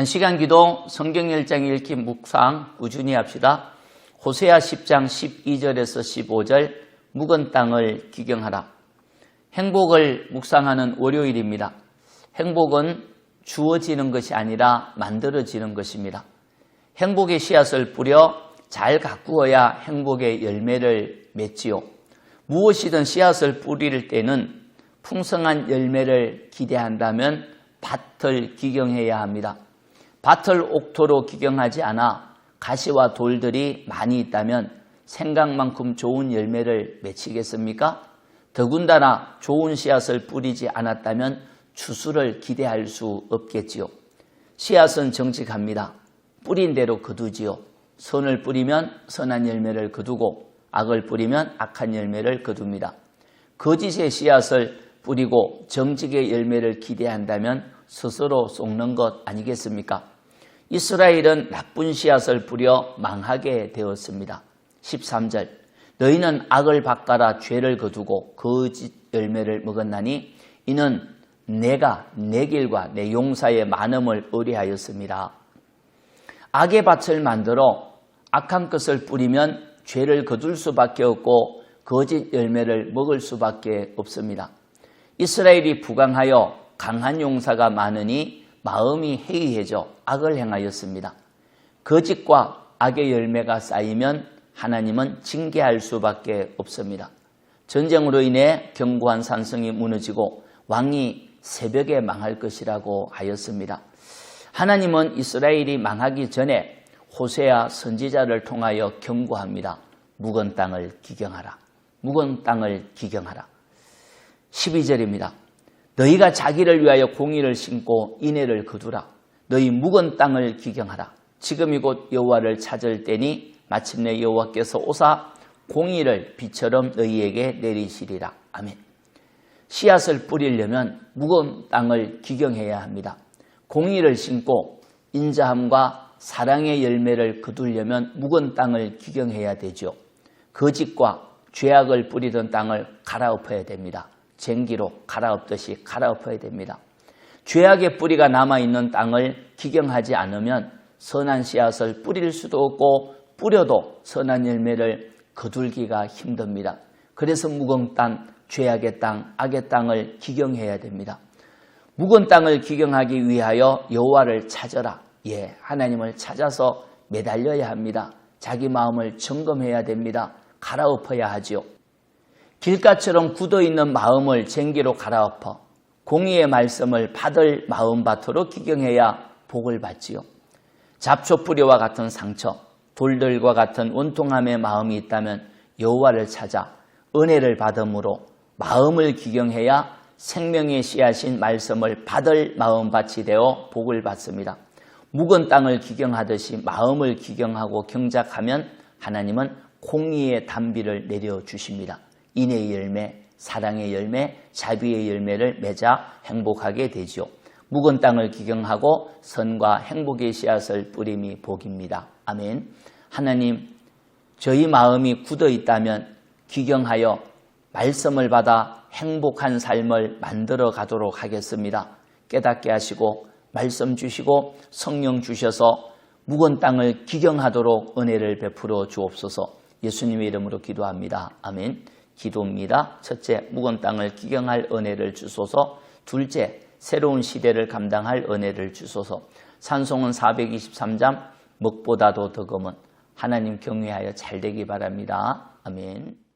한 시간 기도 성경 1장 읽기 묵상 꾸준히 합시다. 호세아 10장 12절에서 15절 묵은 땅을 기경하라. 행복을 묵상하는 월요일입니다. 행복은 주어지는 것이 아니라 만들어지는 것입니다. 행복의 씨앗을 뿌려 잘 가꾸어야 행복의 열매를 맺지요. 무엇이든 씨앗을 뿌릴 때는 풍성한 열매를 기대한다면 밭을 기경해야 합니다. 밭을 옥토로 기경하지 않아 가시와 돌들이 많이 있다면 생각만큼 좋은 열매를 맺히겠습니까? 더군다나 좋은 씨앗을 뿌리지 않았다면 추수를 기대할 수 없겠지요. 씨앗은 정직합니다. 뿌린 대로 거두지요. 선을 뿌리면 선한 열매를 거두고 악을 뿌리면 악한 열매를 거둡니다. 거짓의 씨앗을 뿌리고 정직의 열매를 기대한다면 스스로 속는 것 아니겠습니까? 이스라엘은 나쁜 씨앗을 뿌려 망하게 되었습니다. 13절 너희는 악을 바꿔라 죄를 거두고 거짓 열매를 먹었나니 이는 내가 내 길과 내 용사의 많음을 의뢰하였습니다. 악의 밭을 만들어 악한 것을 뿌리면 죄를 거둘 수밖에 없고 거짓 열매를 먹을 수밖에 없습니다. 이스라엘이 부강하여 강한 용사가 많으니 마음이 해이해져 악을 행하였습니다. 거짓과 악의 열매가 쌓이면 하나님은 징계할 수밖에 없습니다. 전쟁으로 인해 견고한 산성이 무너지고 왕이 새벽에 망할 것이라고 하였습니다. 하나님은 이스라엘이 망하기 전에 호세아 선지자를 통하여 경고합니다. 묵은 땅을 기경하라. 묵은 땅을 기경하라. 12절입니다. 너희가 자기를 위하여 공의를 심고 인애를 거두라. 너희 묵은 땅을 기경하라. 지금 이곳 여호와를 찾을 때니 마침내 여호와께서 오사 공의를 비처럼 너희에게 내리시리라. 아멘. 씨앗을 뿌리려면 묵은 땅을 기경해야 합니다. 공의를 심고 인자함과 사랑의 열매를 거두려면 묵은 땅을 기경해야 되죠. 거짓과 죄악을 뿌리던 땅을 갈아엎어야 됩니다. 쟁기로 갈아엎듯이 갈아엎어야 됩니다. 죄악의 뿌리가 남아있는 땅을 기경하지 않으면 선한 씨앗을 뿌릴 수도 없고 뿌려도 선한 열매를 거둘기가 힘듭니다. 그래서 묵은 땅, 죄악의 땅, 악의 땅을 기경해야 됩니다. 묵은 땅을 기경하기 위하여 여호와를 찾아라. 예, 하나님을 찾아서 매달려야 합니다. 자기 마음을 점검해야 됩니다. 갈아엎어야 하지요. 길가처럼 굳어있는 마음을 쟁기로 갈아엎어 공의의 말씀을 받을 마음밭으로 기경해야 복을 받지요. 잡초뿌리와 같은 상처, 돌들과 같은 원통함의 마음이 있다면 여호와를 찾아 은혜를 받음으로 마음을 기경해야 생명의 씨앗인 말씀을 받을 마음밭이 되어 복을 받습니다. 묵은 땅을 기경하듯이 마음을 기경하고 경작하면 하나님은 공의의 단비를 내려주십니다. 인의 열매, 사랑의 열매, 자비의 열매를 맺아 행복하게 되지요. 묵은 땅을 기경하고 선과 행복의 씨앗을 뿌림이 복입니다. 아멘. 하나님, 저희 마음이 굳어 있다면 기경하여 말씀을 받아 행복한 삶을 만들어 가도록 하겠습니다. 깨닫게 하시고 말씀 주시고 성령 주셔서 묵은 땅을 기경하도록 은혜를 베풀어 주옵소서 예수님의 이름으로 기도합니다. 아멘. 기도입니다. 첫째, 묵은 땅을 기경할 은혜를 주소서. 둘째, 새로운 시대를 감당할 은혜를 주소서. 산송은 423장 먹보다도 더 검은 하나님 경외하여 잘 되기 바랍니다. 아멘.